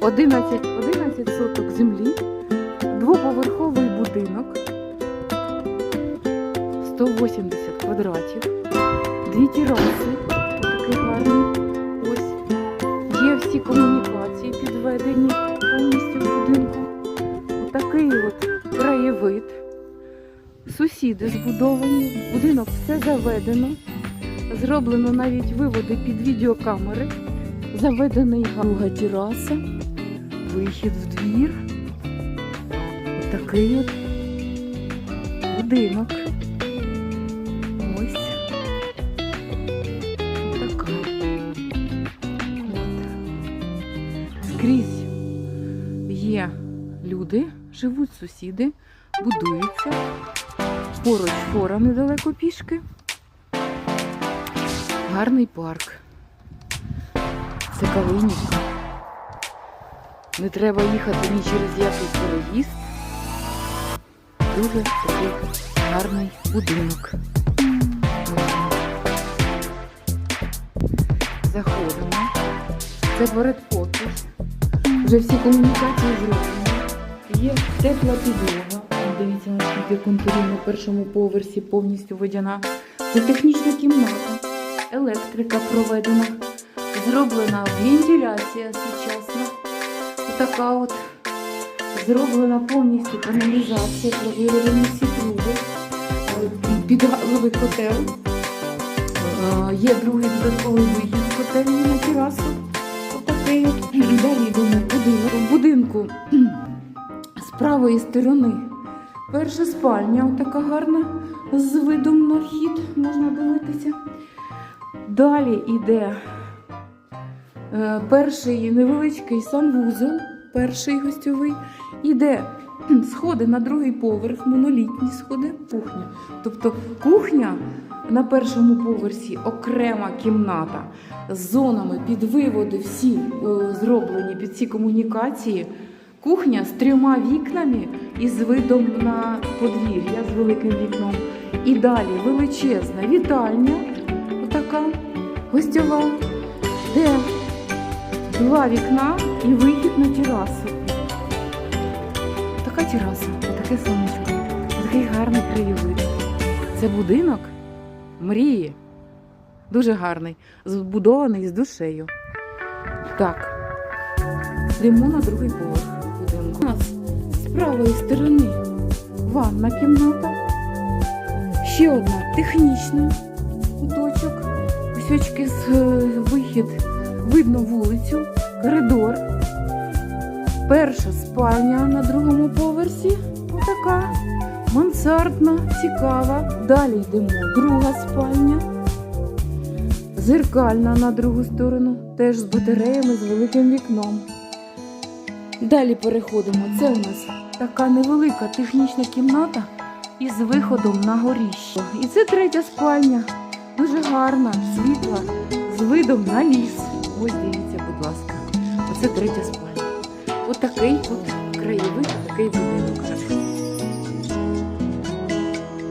11, 11 соток землі, двоповерховий будинок, 180 квадратів, дві тераси, такий гарний. Ось є всі комунікації підведені повністю в будинку. Отакий от краєвид. Сусіди збудовані, будинок все заведено. Зроблено навіть виводи під відеокамери. Заведений друга тераса, вихід в двір. Отакий от будинок. Ось. Така. Скрізь є люди, живуть сусіди, будуються. Поруч фора недалеко пішки. Гарний парк. Це Калинівка. Не треба їхати ні через який переїзд. Дуже такий гарний будинок. Заходимо. Це передпокій. Вже всі комунікації зроблені. Є тепла підлога. Дивіться, наскільки контурів на першому поверсі повністю водяна. Це технічна кімната. Електрика проведена. Зроблена вентиляція сучасна. Отака от зроблена повністю каналізація, провірені всі труби. Підгазовий котел. Е, Є другий додатковий вихід котельні на терасу. Отакий от далі йдемо будинок. В будинку з правої сторони перша спальня, отака гарна, з видом на вхід можна дивитися. Далі йде перший невеличкий санвузол, перший гостьовий. Іде сходи на другий поверх, монолітні сходи, кухня. Тобто кухня на першому поверсі окрема кімната з зонами під виводи, всі е, зроблені під ці комунікації. Кухня з трьома вікнами і з видом на подвір'я з великим вікном. І далі величезна вітальня, отака гостьова, два вікна і вихід на терасу. Така тераса, таке сонечко, такий гарний краєвид. Це будинок мрії. Дуже гарний, збудований з душею. Так, йдемо на другий поверх. У нас з правої сторони ванна кімната. Ще одна технічна куточок. Ось очки з е, вихід. Видно вулицю, коридор. Перша спальня на другому поверсі. Отака. Мансардна, цікава. Далі йдемо. Друга спальня. Зеркальна на другу сторону. Теж з батареями, з великим вікном. Далі переходимо. Це у нас така невелика технічна кімната із виходом на горіще. І це третя спальня. Дуже гарна, світла, з видом на ліс. Ось дивіться, будь ласка. Оце третя спальня. Отакий тут краєвид, такий будинок.